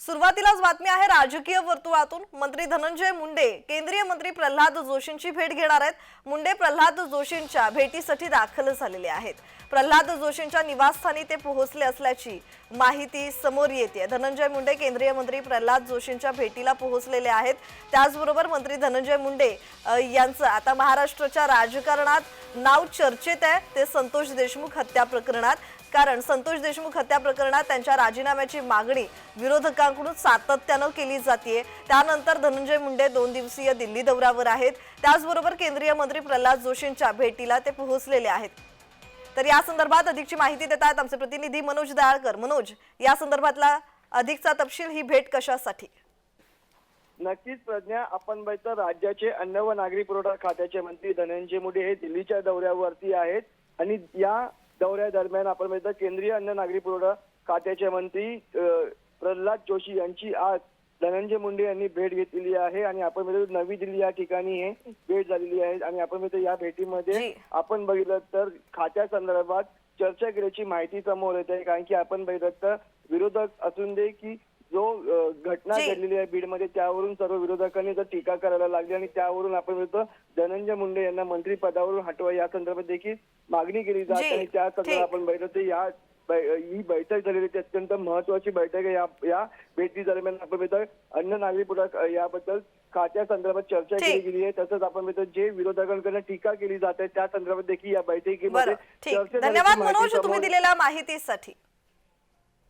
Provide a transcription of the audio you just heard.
सुरुवातीलाच बातमी आहे राजकीय वर्तुळातून मंत्री धनंजय मुंडे केंद्रीय मंत्री प्रल्हाद जोशींची भेट घेणार आहेत. मुंडे प्रल्हाद जोशींच्या भेटीसाठी दाखल झालेले आहेत. प्रल्हाद जोशींच्या निवासस्थानी ते पोहोचले असल्याची माहिती समोर येते धनंजय मुंडे केंद्रीय मंत्री प्रल्हाद जोशींच्या भेटीला पोहोचलेले आहेत. त्याचबरोबर मंत्री धनंजय मुंडे यांचं आता महाराष्ट्राच्या राजकारणात नाव चर्चेत आहे. ते संतोष देशमुख हत्या प्रकरणात. कारण संतोष देशमुख हत्या प्रकरणात त्यांच्या राजीनाम्याची मागणी विरोधकांकडून सातत्यानं केली जाते त्यानंतर धनंजय मुंडे दोन दिवसीय दिल्ली दौऱ्यावर आहेत. त्याचबरोबर केंद्रीय मंत्री प्रल्हाद जोशींच्या भेटीला ते पोहोचलेले आहेत. तर या संदर्भात अधिकची माहिती देत आहेत आमचे प्रतिनिधी मनोज दयाळकर. मनोज या संदर्भातला अधिकचा तपशील ही भेट कशासाठी? नक्कीच प्रज्ञा. आपण बघतो राज्याचे अन्न व नागरी पुरवठा खात्याचे मंत्री धनंजय मुंडे हे दिल्लीच्या दौऱ्यावरती आहेत. आणि या दौऱ्यादरम्यान आपण बघितलं केंद्रीय अन्न नागरी पुरवठा खात्याचे मंत्री प्रल्हाद जोशी यांची आज धनंजय मुंडे यांनी भेट घेतलेली आहे आणि आपण बघतो नवी दिल्ली या ठिकाणी हे भेट झालेली आहे आणि आपण बघतो या भेटीमध्ये. आपण बघितलं तर खात्या संदर्भात चर्चा केल्याची माहिती समोर येत आहे कारण की आपण बघितलं तर विरोधक असून दे की जो घटना. घडलेली आहे बीडमध्ये त्यावरून सर्व विरोधकांनी जर टीका करायला लागली आणि त्यावरून आपण म्हणतो धनंजय मुंडे यांना मंत्री पदावरून हटवा या संदर्भात देखील मागणी केली जात आणि त्या संदर्भात. आपण बघितलं तर या ही बैठक झालेली ती अत्यंत महत्वाची बैठक आहे. या या भेटी दरम्यान आपण बघतो अन्न नागरी पुरवठा याबद्दल खात्या संदर्भात चर्चा. केली गेली आहे. तसंच आपण बघतो जे विरोधकांकडून टीका केली जाते त्या संदर्भात देखील या बैठकीमध्ये चर्चा धन्यवाद मनोज तुम्ही दिलेल्या माहितीसाठी.